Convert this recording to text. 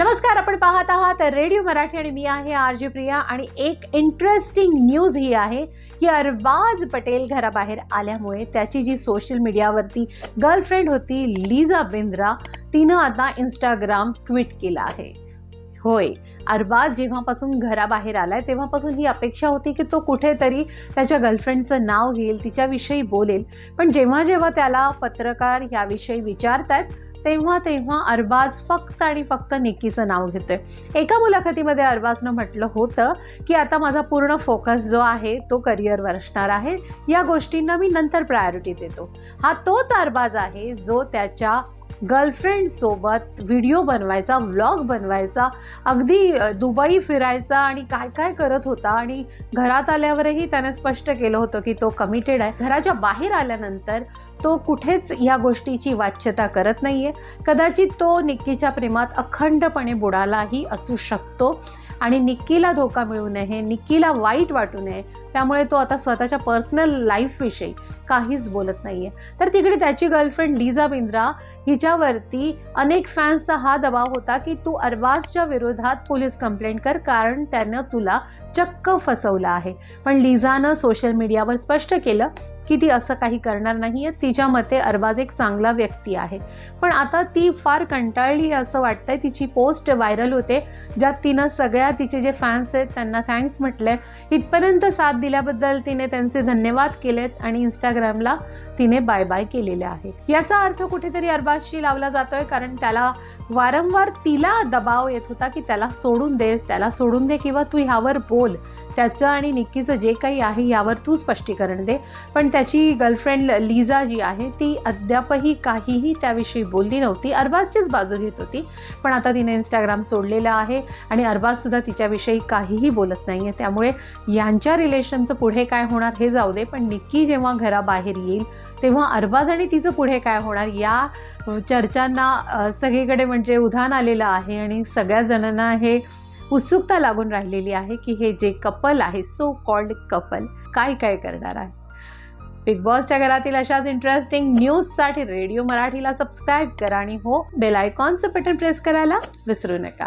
नमस्कार आपण पाहत आहात रेडिओ मराठी आणि मी आहे आर जे प्रिया आणि एक इंटरेस्टिंग न्यूज ही आहे की अरबाज पटेल घराबाहेर आल्यामुळे त्याची जी सोशल मीडियावरती गर्लफ्रेंड होती लिझा बिंद्रा तिनं आता इंस्टाग्राम ट्विट केला आहे. होय अरबाज जेव्हापासून घराबाहेर आलाय तेव्हापासून ही अपेक्षा होती की तो कुठेतरी त्याच्या गर्लफ्रेंडचं नाव घेईल तिच्याविषयी बोलेल. पण जेव्हा जेव्हा त्याला पत्रकार याविषयी विचारतात तेव्हा तेव्हा अरबाज फक्त आणि फक्त निक्कीचं नाव घेतोय. एका मुलाखतीमध्ये अरबाजनं म्हटलं होतं की आता माझा पूर्ण फोकस जो आहे तो करिअरवर असणार आहे. या गोष्टींना मी नंतर प्रायोरिटी देतो. हा तोच अरबाज आहे जो त्याच्या गर्लफ्रेंडसोबत व्हिडिओ बनवायचा व्लॉग बनवायचा अगदी दुबई फिरायचा आणि काय काय करत होता आणि घरात आल्यावरही त्याने स्पष्ट केलं होतं की तो कमिटेड आहे. घराच्या बाहेर आल्यानंतर तो कुठेच या गोष्टीची वाच्यता करत नाहीये. कदाचित तो निक्कीच्या प्रेमात अखंडपणे बुडालाही असू शकतो आणि निक्कीला धोका मिळू नये निक्कीला वाईट वाटू नये त्यामुळे तो आता स्वतःच्या पर्सनल लाईफविषयी काहीच बोलत नाहीये. तर तिकडे त्याची गर्लफ्रेंड लिझा बिंद्रा हिच्यावरती अनेक फॅन्सचा हा दबाव होता की तू अरबाजच्या विरोधात पोलीस कंप्लेंट कर कारण त्यानं तुला चक्क फसवलं आहे. पण लिझानं सोशल मीडियावर स्पष्ट केलं की ती असं काही करणार नाही आहे तिच्या मते अरबाज एक चांगला व्यक्ती आहे. पण आता ती फार कंटाळली असं असं वाटतंय. तिची पोस्ट व्हायरल होते ज्यात तिनं सगळ्या तिचे जे फॅन्स आहेत त्यांना थँक्स म्हटलंय. इथपर्यंत साथ दिल्याबद्दल तिने त्यांचे धन्यवाद केलेत आणि इंस्टाग्रामला तिने बाय बाय केलेले आहे याचा अर्थ कुठेतरी अरबाजशी लावला जातोय कारण त्याला वारंवार तिला दबाव येत होता की त्याला सोडून दे त्याला सोडून दे किंवा तू ह्यावर बोल. त्याचं आणि निक्कीचं जे काही आहे यावर तू स्पष्टीकरण दे. पण त्याची गर्लफ्रेंड लिझा जी आहे ती अद्यापही काहीही त्याविषयी बोलली नव्हती. अरबाजचीच बाजू घेत होती पण आता तिने इंस्टाग्राम सोडलेलं आहे आणि अरबाजसुद्धा तिच्याविषयी काहीही बोलत नाही आहे त्यामुळे यांच्या रिलेशनचं पुढे काय होणार हे जाऊ दे पण निक्की जेव्हा घराबाहेर येईल तेव्हा अरबाज आणि तिचं पुढे काय होणार? या चर्चांना सगळीकडे म्हणजे उधाण आलेलं आहे आणि सगळ्या जणांना हे उत्सुकता लागून राहिलेली आहे की हे जे कपल आहे सो कॉल्ड कपल काय काय करणार आहे? बिग बॉसच्या घरातील अशाच इंटरेस्टिंग न्यूजसाठी रेडिओ मराठीला सबस्क्राईब करा आणि हो बेल आयकॉनचं बटन प्रेस करायला विसरू नका.